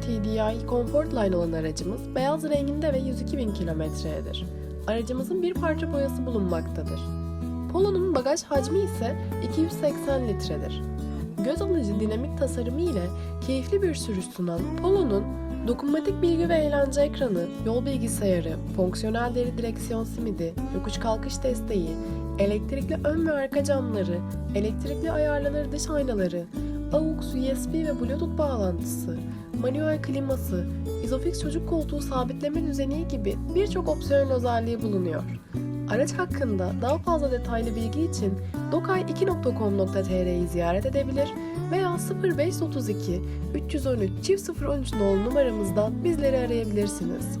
TDI Comfortline olan aracımız beyaz renginde ve 102.000 kilometreyedir. Aracımızın bir parça boyası bulunmaktadır. Polo'nun bagaj hacmi ise 280 litredir. Göz alıcı dinamik tasarımı ile keyifli bir sürüş sunan Polo'nun dokunmatik bilgi ve eğlence ekranı, yol bilgisayarı, fonksiyonel deri direksiyon simidi, yokuş kalkış desteği, elektrikli ön ve arka camları, elektrikli ayarlanır dış aynaları, AUX, USB ve Bluetooth bağlantısı, manuel kliması, izofix çocuk koltuğu sabitleme düzeni gibi birçok opsiyonel özelliği bulunuyor. Araç hakkında daha fazla detaylı bilgi için dokay2.com.tr'yi ziyaret edebilir veya 0532 313 013 nolu numaramızdan bizleri arayabilirsiniz.